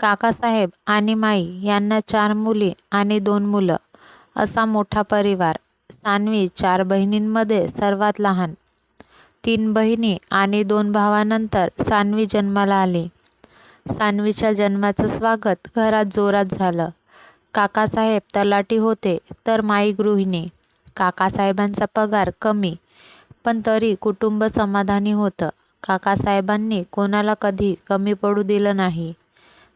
काकासाहेब आणि माई यांना चार मुली आणि दोन मुलं असा मोठा परिवार. सानवी चार बहिणींमध्ये सर्वात लहान. तीन बहिणी आणि दोन भावानंतर सानवी जन्माला आली. सानवीच्या जन्माचं स्वागत घरात जोरात झालं. काकासाहेब तलाठी होते तर माई गृहिणी. काकासाहेबांचा पगार कमी, पण तरी कुटुंब समाधानी होतं. काकासाहेबांनी कोणाला कधी कमी पडू दिलं नाही.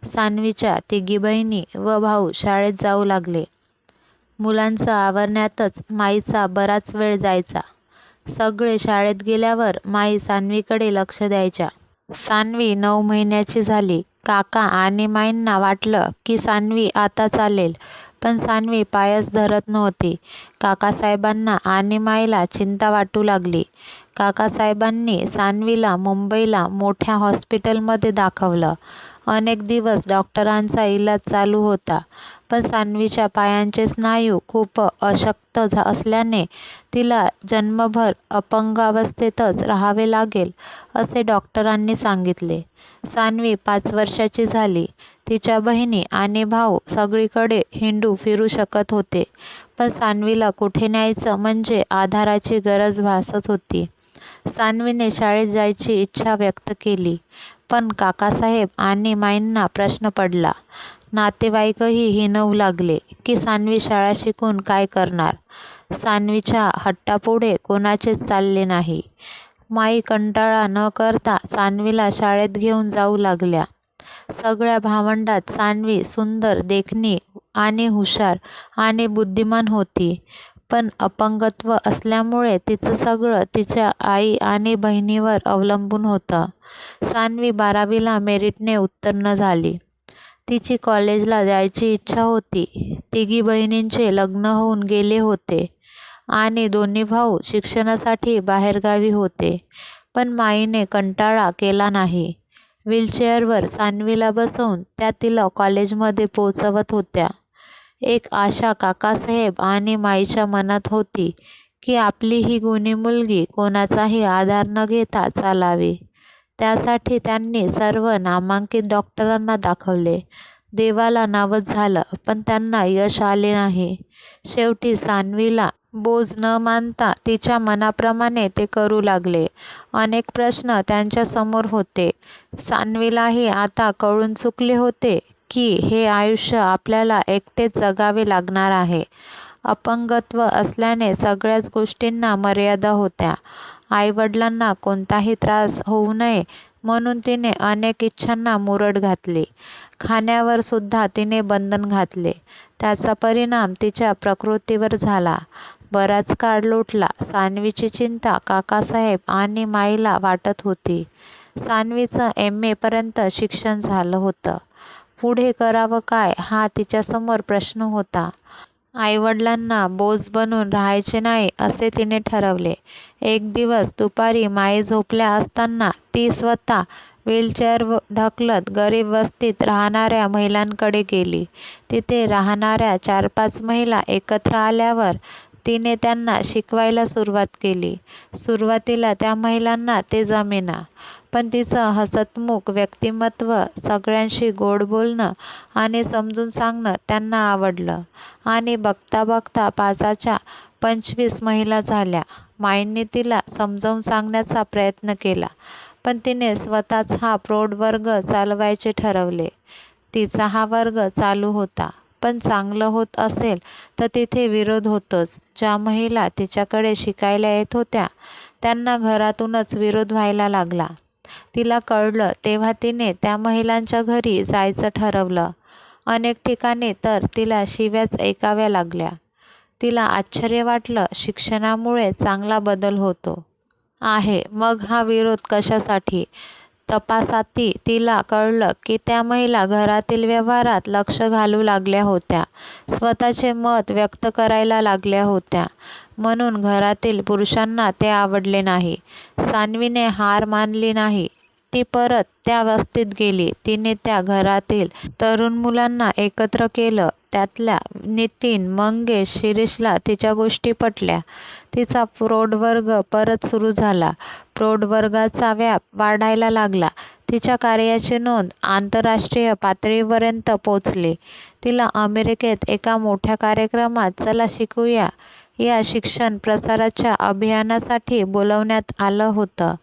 सान्वीच्या तिघी बहिणी व भाऊ शाळेत जाऊ लागले. मुलांचं आवरण्यातच माईचा बराच वेळ जायचा. सगळे शाळेत गेल्यावर माई सान्वीकडे लक्ष द्यायच्या. सान्वी नऊ महिन्याची झाली. काका आणि माईंना वाटलं की सान्वी आता चालेल, पण सान्वी पायच धरत नव्हती. काकासाहेबांना आणि माईला चिंता वाटू लागली. काकासाहेबांनी सान्वीला मुंबईला मोठ्या हॉस्पिटलमध्ये दाखवलं. अनेक दिवस डॉक्टरांचा इलाज चालू होता, पण सान्वीच्या पायांचे स्नायू खूप अशक्त असल्याने तिला जन्मभर अपंगावस्थेतच राहावे लागेल असे डॉक्टरांनी सांगितले. सान्वी पाच वर्षाची झाली. तिच्या बहिणी आणि भाऊ सगळीकडे हिंडू फिरू शकत होते, पण सान्वीला कुठे न्यायचं म्हणजे आधाराची गरज भासत होती. सानवीने शाळेत जायची इच्छा व्यक्त केली, पण काकासाहेब आणि माईंना प्रश्न पडला. नातेवाईकही हिणवू लागले की सानवी शाळा शिकून काय करणार. सानवीच्या हट्टापुढे कोणाचेच चालले नाही. माई कंटाळा न करता सानवीला शाळेत घेऊन जाऊ लागल्या. सगळ्या भावंडात सानवी सुंदर, देखणी आणि हुशार आणि बुद्धिमान होती, पण अपंगत्व असल्यामुळे तिचं सगळं तिच्या आई आणि बहिणीवर अवलंबून होतं. सान्वी बारावीला मेरिटने उत्तीर्ण झाली. तिची कॉलेजला जायची इच्छा होती. तिघी बहिणींचे लग्न होऊन गेले होते आणि दोन्ही भाऊ शिक्षणासाठी बाहेरगावी होते, पण माईने कंटाळा केला नाही. व्हीलचेअरवर सान्वीला बसवून त्या तिला कॉलेजमध्ये पोचवत होत्या. एक आशा काकासाहेब आणि माईच्या मनात होती की आपली ही गुणी मुलगी कोणाचाही आधार न घेता चालावी. त्यासाठी त्यांनी सर्व नामांकित डॉक्टरांना दाखवले. देवाला नावच झालं, पण त्यांना यश आले नाही. शेवटी सान्वीला बोज न मानता तिच्या मनाप्रमाणे ते करू लागले. अनेक प्रश्न त्यांच्यासमोर होते. सान्वीलाही आता कळून चुकले होते की हे आयुष्य आपल्याला एकटेच जगावे लागणार आहे. अपंगत्व असल्याने सगळ्याच गोष्टींना मर्यादा होत्या. आईवडिलांना कोणताही त्रास होऊ नये म्हणून तिने अनेक इच्छांना मुरड घातली. खाण्यावर सुद्धा तिने बंधन घातले. त्याचा परिणाम तिच्या प्रकृतीवर झाला. बराच काळ लोटला. सानवीची चिंता काकासाहेब आणि माईला वाटत होती. सानवीचं एम. एपर्यंत शिक्षण झालं होतं. पुढे करावं काय हा तिच्यासमोर प्रश्न होता. आईवडिलांना बोज बनून राहायचे नाही असे तिने ठरवले. एक दिवस दुपारी माई झोपल्या असताना ती स्वतः व्हीलचेअर ढकलत गरीब वस्तीत राहणाऱ्या महिलांकडे गेली. तिथे राहणाऱ्या चार-पाच महिला एकत्र आल्यावर तिने त्यांना शिकवायला सुरुवात केली. सुरुवातीला त्या महिलांना ते जमेना, पण तिचं हसतमुख व्यक्तिमत्व, सगळ्यांशी गोड बोलणं आणि समजून सांगणं त्यांना आवडलं आणि बघता बघता पाचाच्या पंचवीस महिला झाल्या. माईंनी तिला समजावून सांगण्याचा प्रयत्न केला, पण तिने स्वतःच हा प्रौढ वर्ग चालवायचे ठरवले. तिचा हा वर्ग चालू होता, पण चांगलं होत असेल तर तिथे विरोध होतोच. ज्या महिला तिच्याकडे शिकायला येत होत्या त्यांना घरातूनच विरोध व्हायला लागला. तिला कळलं तेव्हा तिने त्या महिलांच्या घरी जायचं ठरवलं. अनेक ठिकाणी तर तिला शिव्याच ऐकाव्या लागल्या. तिला आश्चर्य वाटलं. शिक्षणामुळे चांगला बदल होतो आहे, मग हा विरोध कशासाठी? तपासाती तिला कळलं की त्या महिला घरातील व्यवहारात लक्ष घालू लागल्या होत्या. स्वतःचे मत व्यक्त करायला लागल्या होत्या. म्हणून घरातील पुरुषांना ते आवडले नाही. सान्वीने हार मानली नाही. ती परत त्या वस्तीत गेली. तिने त्या घरातील तरुण मुलांना एकत्र केलं. त्यातल्या नितीन, मंगेश, शिरीषला तिच्या गोष्टी पटल्या. तिचा प्रौढवर्ग परत सुरू झाला. प्रौढवर्गाचा व्याप वाढायला लागला. तिच्या कार्याची नोंद आंतरराष्ट्रीय पातळीपर्यंत पोचली. तिला अमेरिकेत एका मोठ्या कार्यक्रमात 'चला शिकूया' या शिक्षण प्रसाराच्या अभियानासाठी बोलावण्यात आलं होतं.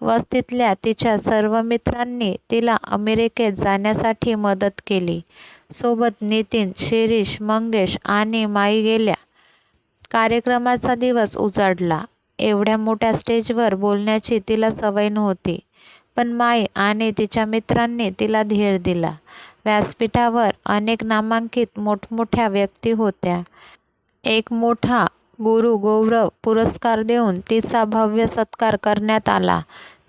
वस्तीतल्या तिच्या सर्व मित्रांनी तिला अमेरिकेत जाण्यासाठी मदत केली. सोबत नितीन, शिरीष, मंगेश आणि माई गेल्या. कार्यक्रमाचा दिवस उजाडला. एवढ्या मोठ्या स्टेजवर बोलण्याची तिला सवय नव्हती. पण माई आणि तिच्या मित्रांनी तिला धीर दिला. व्यासपीठावर अनेक नामांकित मोठमोठ्या व्यक्ती होत्या. एक मोठा गुरु गौरव पुरस्कार देऊन तिचा भव्य सत्कार करण्यात आला.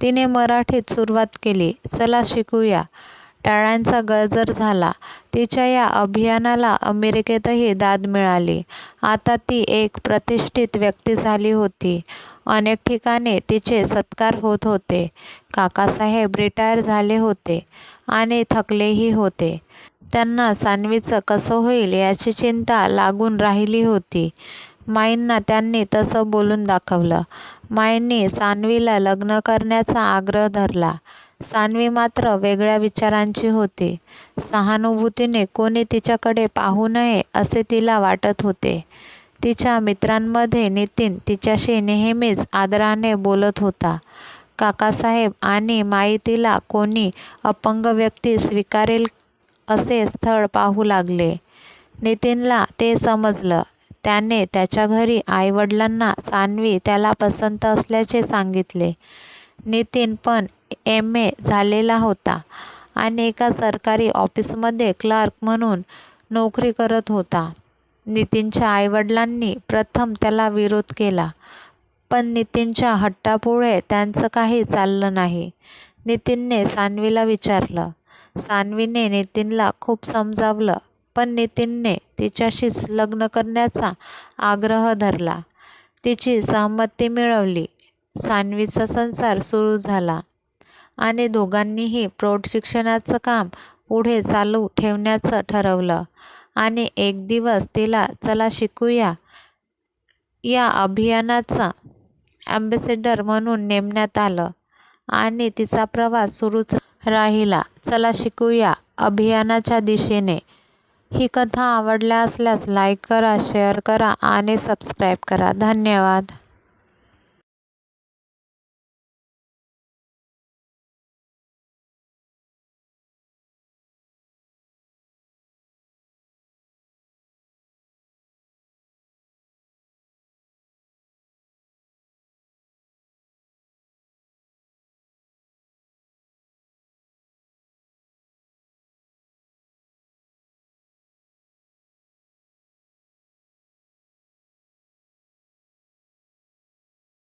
तिने मराठीत सुरुवात केली. 'चला शिकूया'. टाळ्यांचा गजर झाला. तिच्या या अभियानाला अमेरिकेतही दाद मिळाली. आता ती एक प्रतिष्ठित व्यक्ती झाली होती. अनेक ठिकाणी तिचे सत्कार होत होते. काकासाहेब रिटायर झाले होते आणि थकलेही होते. त्यांना सानवीचं कसं होईल याची चिंता लागून राहिली होती. माईंना त्यांनी तसं बोलून दाखवलं. माईंनी सानवीला लग्न करण्याचा आग्रह धरला. सान्वी मात्र वेगळ्या विचारांची होती. सहानुभूतीने कोणी तिच्याकडे पाहू नये असे तिला वाटत होते. तिच्या मित्रांमध्ये नितीन तिच्याशी नेहमीच आदराने बोलत होता. काकासाहेब आणि माई तिला कोणी अपंग व्यक्ती स्वीकारेल असे स्थळ पाहू लागले. नितीनला ते समजलं. त्याने त्याच्या घरी आईवडिलांना सानवी सान्वी त्याला पसंत असल्याचे सांगितले. नितीन पण एम. ए. झालेला होता आणि एका सरकारी ऑफिसमध्ये क्लर्क म्हणून नोकरी करत होता. नितीनच्या आईवडिलांनी प्रथम त्याला विरोध केला. पण नितीनच्या हट्टापुढे त्यांचं काही चाललं नाही. नितीनने सानवीला विचारलं. सानवीने नितीनला खूप समजावलं पण नितीनने तिच्याशीच लग्न करण्याचा आग्रह धरला. तिची सहमती मिळवली. सानवीचा संसार सुरू झाला आणि दोघांनीही प्रौढ शिक्षणाचं काम पुढे चालू ठेवण्याचं ठरवलं आणि एक दिवस तिला 'चला शिकूया' या अभियानाचा ॲम्बेसेडर म्हणून नेमण्यात आलं आणि तिचा प्रवास सुरूच राहिला 'चला शिकूया' अभियानाच्या दिशेने. ही कथा आवडल्या असल्यास लाईक करा, शेअर करा आणि सबस्क्राईब करा. धन्यवाद.